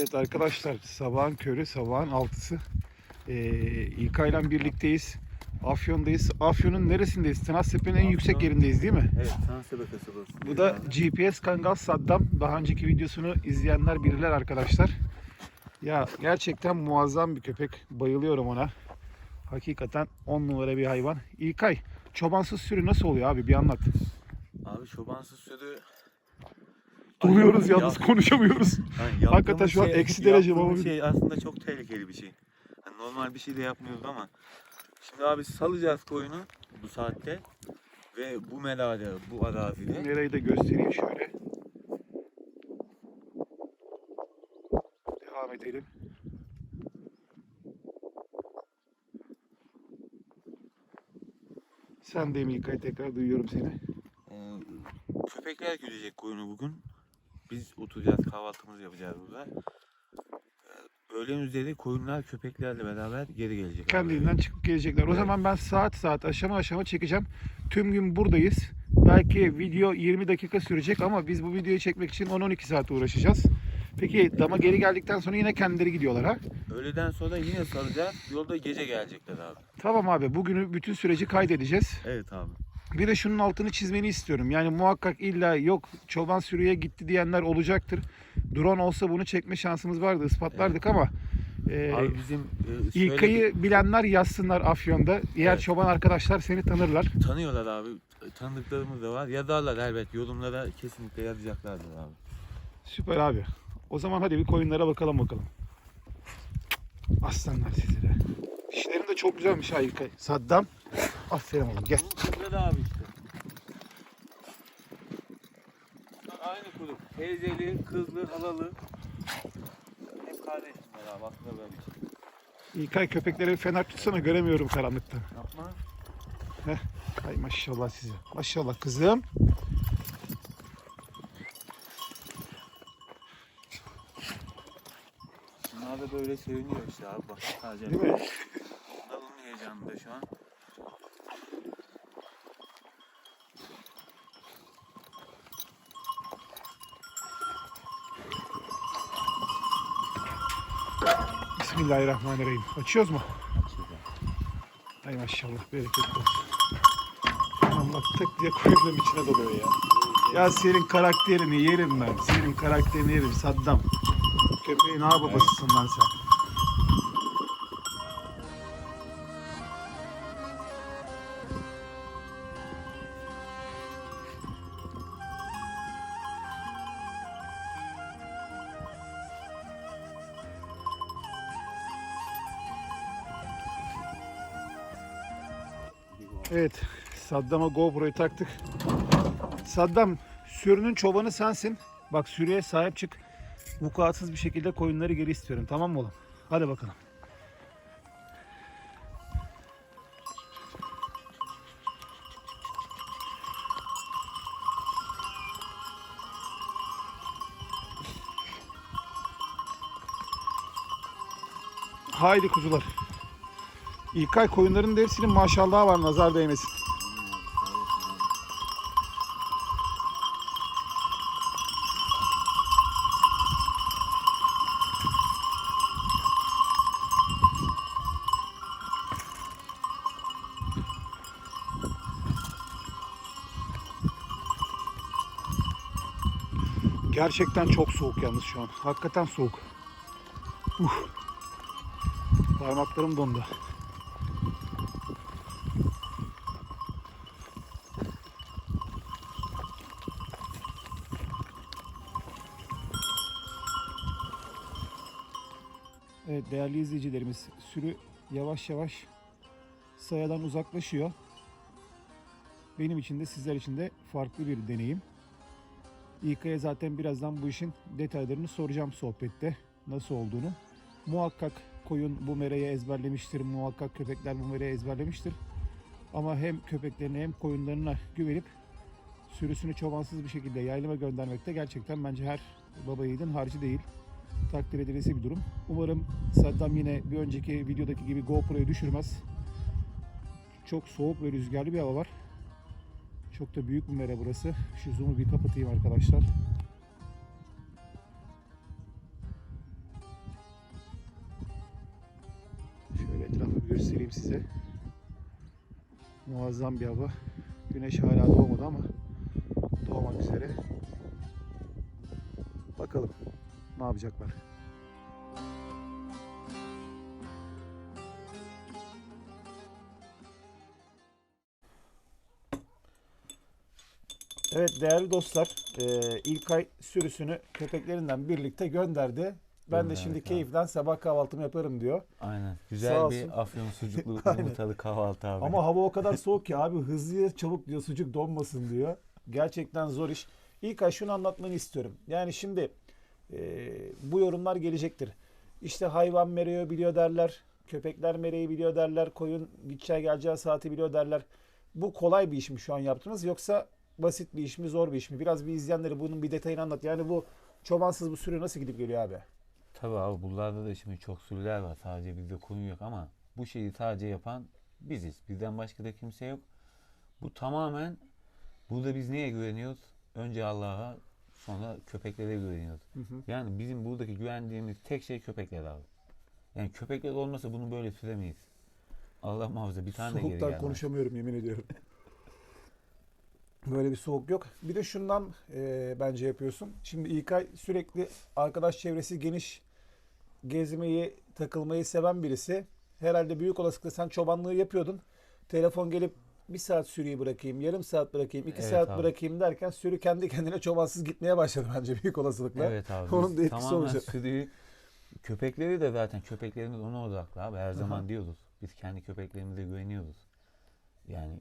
Evet arkadaşlar sabahın körü sabahın altısı ee, İlkay'la birlikteyiz. Afyon'dayız. Afyon'un neresindeyiz? Tınaztepe'nin en yüksek yerindeyiz değil mi? Evet, Sansepe kasabası. Bu da GPS Kangal Saddam. Daha önceki videosunu izleyenler bilirler arkadaşlar. Ya gerçekten muazzam bir köpek. Bayılıyorum ona. Hakikaten 10 numara bir hayvan. İlkay, çobansız sürü nasıl oluyor abi bir anlat. Abi çobansız sürü... Duruyoruz yalnız yap- konuşamıyoruz. Yani Hakikaten şu an yaptığımız eksi derece baba. şey aslında çok tehlikeli bir şey. Hani normal bir şey de yapmıyoruz ama şimdi abi salacağız koyunu bu saatte ve bu melade, bu arazide. Nereyi de göstereyim şöyle. Devam edelim. Sen de mi İlkay tekrar duyuyorum seni. Ee, köpekler gülecek koyunu bugün. Biz oturacağız, kahvaltımızı yapacağız burada. Ee, öğlen üzeri koyunlar köpeklerle beraber geri gelecek. Kendiliğinden çıkıp gelecekler. O Evet. zaman ben saat saat aşama aşama çekeceğim. Tüm gün buradayız. Belki video 20 dakika sürecek ama biz bu videoyu çekmek için 10-12 saat uğraşacağız. Peki dama geri geldikten sonra yine kendileri gidiyorlar ha? Öğleden sonra yine salacağız. Yolda gece gelecekler abi. Tamam abi bugünü bütün süreci kaydedeceğiz. Evet abi. Bir de şunun altını çizmeni istiyorum. Yani muhakkak illa yok çoban sürüye gitti diyenler olacaktır. Drone olsa bunu çekme şansımız vardı ispatlardık ama e, Abi bizim e, şöyle İlkay'ı bilenler yazsınlar Afyon'da. Diğer Evet. çoban arkadaşlar seni tanırlar. tanıyorlar abi. Tanıdıklarımız da var. Yazarlar elbet. Yorumlara kesinlikle yazacaklardır abi. Süper abi. O zaman hadi bir koyunlara bakalım bakalım. Aslanlar sizlere. Dişlerin de çok güzelmiş ha İlkay. Saddam. Aferin oğlum gel. Burada da abi işte. Aynı kurum. Teyzeli, kızlı, halalı. Hep kardeş bunlar abi. Aslında böyle bir şey. İlkay köpekleri fener tutsana göremiyorum karanlıkta. Yapma. Ay maşallah size. Maşallah kızım. Bunlar da böyle seviniyor işte abi. Bak sadece. Değil mi? Onlar onun heyecanında şu an. Bismillahirrahmanirrahim. Açıyoruz mu? Ay maşallah bereketli olsun. Allah tek diye koyunların içine doluyor ya. Ya senin karakterini yerim ben. Senin karakterini yerim Saddam. Köpeğin ağ babasısın lan sen. Saddam'a GoPro'yu taktık. Saddam, sürünün çobanı sensin. Bak sürüye sahip çık. Vukuatsız bir şekilde koyunları geri istiyorum. Tamam mı oğlum? Hadi bakalım. Haydi kuzular. İlkay koyunların hepsinin maşallahı var nazar değmesin. Gerçekten çok soğuk yalnız şu an. Hakikaten soğuk. Uf. Parmaklarım dondu. Evet değerli izleyicilerimiz sürü yavaş yavaş sayadan uzaklaşıyor. Benim için de sizler için de farklı bir deneyim. İlkay'a zaten birazdan bu işin detaylarını soracağım sohbette nasıl olduğunu. Muhakkak koyun bu mereye ezberlemiştir, muhakkak köpekler bu mereye ezberlemiştir. Ama hem köpeklerine hem koyunlarına güvenip sürüsünü çobansız bir şekilde yaylıma göndermekte gerçekten bence her baba yiğidin harcı değil. Takdir edilesi bir durum. Umarım Saddam yine bir önceki videodaki gibi GoPro'yu düşürmez. Çok soğuk ve rüzgarlı bir hava var. Çok da büyük bir mera burası. Şu zoom'u bir kapatayım arkadaşlar. Şöyle etrafı göstereyim size. Muazzam bir hava. Güneş hala doğmadı ama doğmak üzere. Bakalım ne yapacaklar. Evet değerli dostlar, eee İlkay sürüsünü köpeklerinden birlikte gönderdi. Ben de şimdi abi. keyiften sabah kahvaltımı yaparım diyor. Aynen. Sağ Güzel olsun. bir afyon sucuklu Aynen. yumurtalı kahvaltı abi. Ama hava o kadar soğuk ki abi hızlı çabuk diyor sucuk donmasın diyor. Gerçekten zor iş. İlkay şunu anlatmanı istiyorum. Yani şimdi eee, bu yorumlar gelecektir. İşte hayvan mereği biliyor derler. Köpekler mereği biliyor derler. Koyun gideceği geleceği saati biliyor derler. Bu kolay bir iş mi şu an yaptığınız yoksa basit bir iş mi zor bir iş mi? Biraz bir izleyenlere bunun bir detayını anlat. Yani bu çobansız bu sürü nasıl gidip geliyor abi? Tabii abi buralarda da şimdi çok sürüler var. Sadece bizde koyun yok ama bu şeyi sadece yapan biziz. Bizden başka da kimse yok. Bu tamamen burada biz neye güveniyoruz? Önce Allah'a sonra köpeklere güveniyoruz. Yani bizim buradaki güvendiğimiz tek şey köpekler abi. Yani köpekler olmasa bunu böyle süremeyiz. Allah muhafaza bir tane de geri Soğuktan gelmez. konuşamıyorum yemin ediyorum. Böyle bir soğuk yok. Bir de şundan e, bence yapıyorsun. Şimdi İlkay sürekli arkadaş çevresi geniş gezmeyi, takılmayı seven birisi. Herhalde büyük olasılıkla sen çobanlığı yapıyordun. Telefon gelip bir saat sürüyü bırakayım, yarım saat bırakayım, iki Evet saat abi. bırakayım derken sürü kendi kendine çobansız gitmeye başladı bence büyük olasılıkla. Evet abi. Onun da etkisi olacak. sürüyü köpekleri de zaten köpeklerimiz ona odaklı abi. Her zaman diyoruz. Biz kendi köpeklerimize güveniyoruz. Yani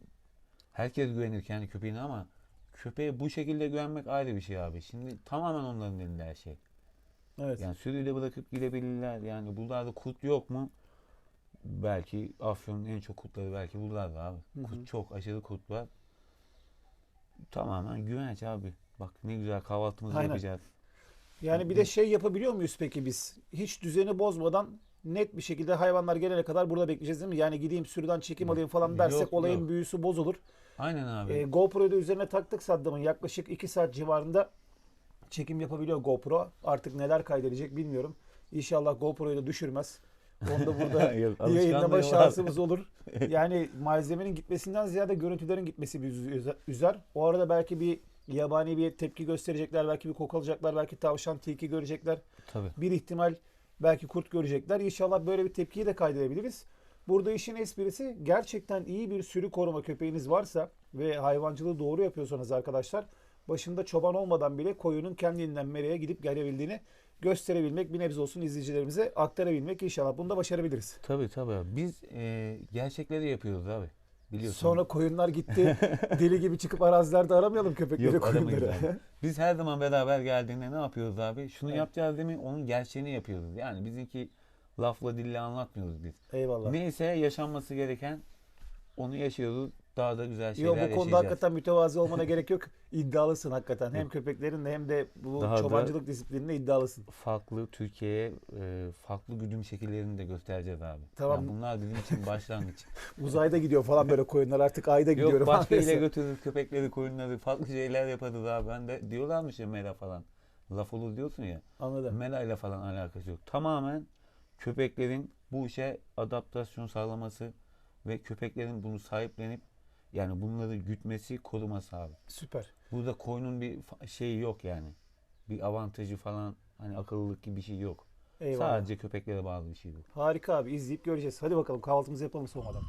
herkes güvenir kendi köpeğine ama köpeğe bu şekilde güvenmek ayrı bir şey abi. Şimdi tamamen onların elinde her şey. Evet. Yani sürüyle bırakıp gidebilirler. Yani buralarda kurt yok mu? Belki Afyon'un en çok kurtları belki buralarda abi. Hı hı. Kurt çok aşırı kurt var. Tamamen güvenç abi. Bak ne güzel kahvaltımızı Aynen. yapacağız. Yani bir de şey yapabiliyor muyuz peki biz? Hiç düzeni bozmadan net bir şekilde hayvanlar gelene kadar burada bekleyeceğiz değil mi? Yani gideyim sürüden çekim alayım falan dersek Yok, olayın yok. büyüsü bozulur. Aynen abi. E, GoPro'yu da üzerine taktık Saddam'ın yaklaşık 2 saat civarında çekim yapabiliyor GoPro. Artık neler kaydedecek bilmiyorum. İnşallah GoPro'yu da düşürmez. Onu da burada yayınlama şansımız olur. Yani malzemenin gitmesinden ziyade görüntülerin gitmesi bir üzer- üzer. O arada belki bir yabani bir tepki gösterecekler, belki bir koku alacaklar, belki tavşan, tilki görecekler. Tabii. Bir ihtimal belki kurt görecekler. İnşallah böyle bir tepkiyi de kaydedebiliriz. Burada işin esprisi gerçekten iyi bir sürü koruma köpeğiniz varsa ve hayvancılığı doğru yapıyorsanız arkadaşlar başında çoban olmadan bile koyunun kendinden mereye gidip gelebildiğini gösterebilmek bir nebze olsun izleyicilerimize aktarabilmek inşallah bunu da başarabiliriz. Tabii tabii. Biz e, gerçekleri yapıyoruz abi. Biliyorsun. Sonra koyunlar gitti deli gibi çıkıp arazilerde aramayalım köpekleri Yok, koyunları. abi. Biz her zaman beraber geldiğinde ne yapıyoruz abi? Şunu Evet. yapacağız değil mi? Onun gerçeğini yapıyoruz. Yani bizimki lafla dille anlatmıyoruz biz. Eyvallah. Neyse yaşanması gereken onu yaşıyoruz. Daha da güzel şeyler Yok bu konuda yaşayacağız. hakikaten mütevazi olmana gerek yok. İddialısın hakikaten. Hem köpeklerinle hem de bu Daha da- çobancılık disiplininde iddialısın. Farklı Türkiye'ye e, farklı güdüm şekillerini de göstereceğiz abi. Tamam. Yani bunlar bizim için başlangıç. Uzayda gidiyor falan böyle koyunlar artık ayda gidiyorum. Yok başka ile götürürüz köpekleri, koyunları, farklı şeyler yaparız abi. Ben de diyorlarmış ya mera falan. Laf olur diyorsun ya. Anladım. Mela ile falan alakası yok. Tamamen köpeklerin bu işe adaptasyon sağlaması ve köpeklerin bunu sahiplenip yani bunları gütmesi, koruması abi. Süper. Burada koyunun bir şeyi yok yani. Bir avantajı falan hani akıllılık gibi bir şey yok. Eyvallah. Sadece köpeklere bağlı bir şey bu. Harika abi izleyip göreceğiz. Hadi bakalım kahvaltımızı yapalım soğumadan.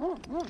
응, 응.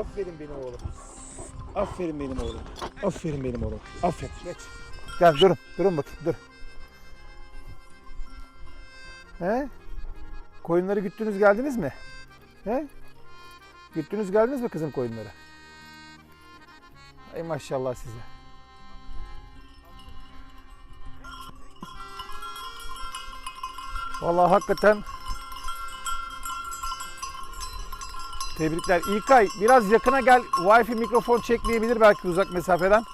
Aferin benim oğlum. Aferin benim oğlum. Aferin benim oğlum. Aferin. Geç. Gel durun. Durun bakayım. Dur. He? Koyunları güttünüz geldiniz mi? He? Güttünüz geldiniz mi kızım koyunları? Ay maşallah size. Vallahi hakikaten tebrikler. İlkay biraz yakına gel. Wi-Fi mikrofon çekmeyebilir belki uzak mesafeden.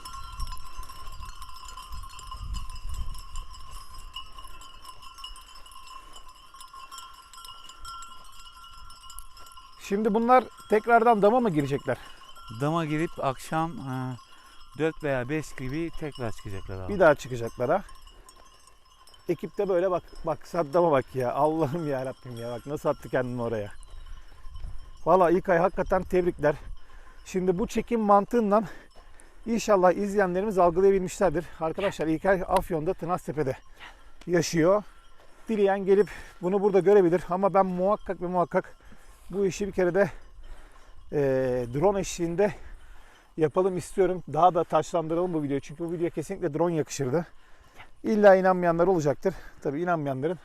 Şimdi bunlar tekrardan dama mı girecekler? Dama girip akşam e, 4 veya 5 gibi tekrar çıkacaklar abi. Bir daha çıkacaklar ha. Ekipte böyle bak bak Saddam'a bak ya. Allah'ım ya Rabbim ya bak nasıl attı kendini oraya. Valla İlkay hakikaten tebrikler. Şimdi bu çekim mantığından inşallah izleyenlerimiz algılayabilmişlerdir. Arkadaşlar İlkay Afyon'da Tınaztepe'de yaşıyor. Dileyen gelip bunu burada görebilir ama ben muhakkak ve muhakkak bu işi bir kere de eee, drone eşliğinde yapalım istiyorum. Daha da taşlandıralım bu videoyu. Çünkü bu videoya kesinlikle drone yakışırdı. İlla inanmayanlar olacaktır. Tabi inanmayanların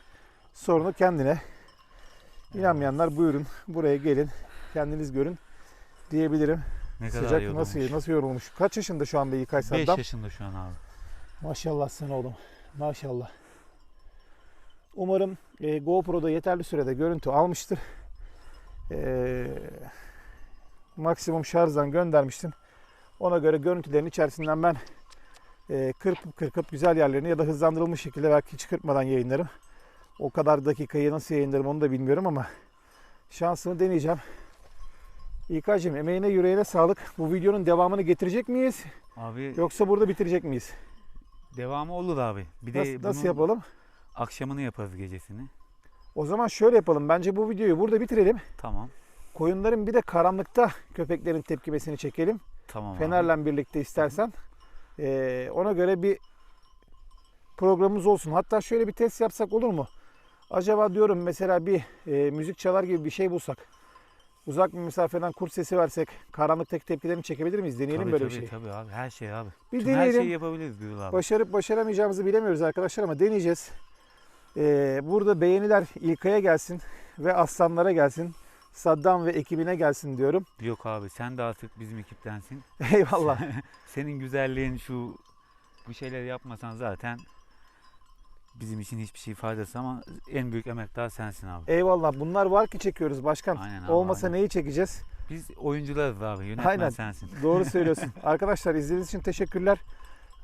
sorunu kendine. İnanmayanlar buyurun buraya gelin. Kendiniz görün diyebilirim. ne kadar Sıcak yorulmuş. nasıl nasıl yorulmuş. Kaç yaşında şu anda İlkay 5 Saddam? yaşında şu an abi. Maşallah sen oğlum. Maşallah. Umarım e, GoPro'da yeterli sürede görüntü almıştır. E, maksimum şarjdan göndermiştim. Ona göre görüntülerin içerisinden ben e, kırpıp kırpıp güzel yerlerini ya da hızlandırılmış şekilde belki hiç kırpmadan yayınlarım. O kadar dakikayı nasıl yayınlarım onu da bilmiyorum ama şansımı deneyeceğim. İlkay'cığım emeğine yüreğine sağlık. Bu videonun devamını getirecek miyiz? Abi Yoksa burada bitirecek miyiz? devamı olur abi. Bir de Nasıl, nasıl bunun yapalım? akşamını yaparız gecesini. O zaman şöyle yapalım. Bence bu videoyu burada bitirelim. Tamam. Koyunların bir de karanlıkta köpeklerin tepkimesini çekelim. Tamam abi. Fener'le birlikte istersen. Ee, ona göre bir programımız olsun. Hatta şöyle bir test yapsak olur mu? Acaba diyorum mesela bir e, müzik çalar gibi bir şey bulsak. Uzak bir mesafeden kurt sesi versek karanlıktaki tepkilerini çekebilir miyiz? Deneyelim tabii, böyle tabii, bir şey. Tabii abi her şey abi. Bir Tüm her deneyelim. şeyi yapabiliriz Gürül abi. Başarıp başaramayacağımızı bilemiyoruz arkadaşlar ama deneyeceğiz. Ee, burada beğeniler İlkay'a gelsin ve aslanlara gelsin. Saddam ve ekibine gelsin diyorum. Yok abi sen de artık bizim ekiptensin. Eyvallah. Senin güzelliğin şu bu şeyleri yapmasan zaten bizim için hiçbir şey faydası ama en büyük emektar sensin abi. Eyvallah. Bunlar var ki çekiyoruz başkan. Aynen abi, Olmasa aynen. neyi çekeceğiz? Biz oyuncularız abi. Yönetmen Aynen. sensin. Doğru söylüyorsun. Arkadaşlar izlediğiniz için teşekkürler.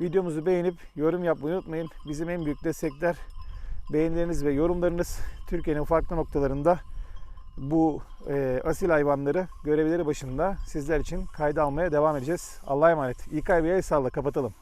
Videomuzu beğenip yorum yapmayı unutmayın. Bizim en büyük destekler beğenileriniz ve yorumlarınız. Türkiye'nin farklı noktalarında bu e, asil hayvanları görevleri başında sizler için kayda almaya devam edeceğiz. Allah'a emanet. İlkay Bey'e sağlık. Kapatalım.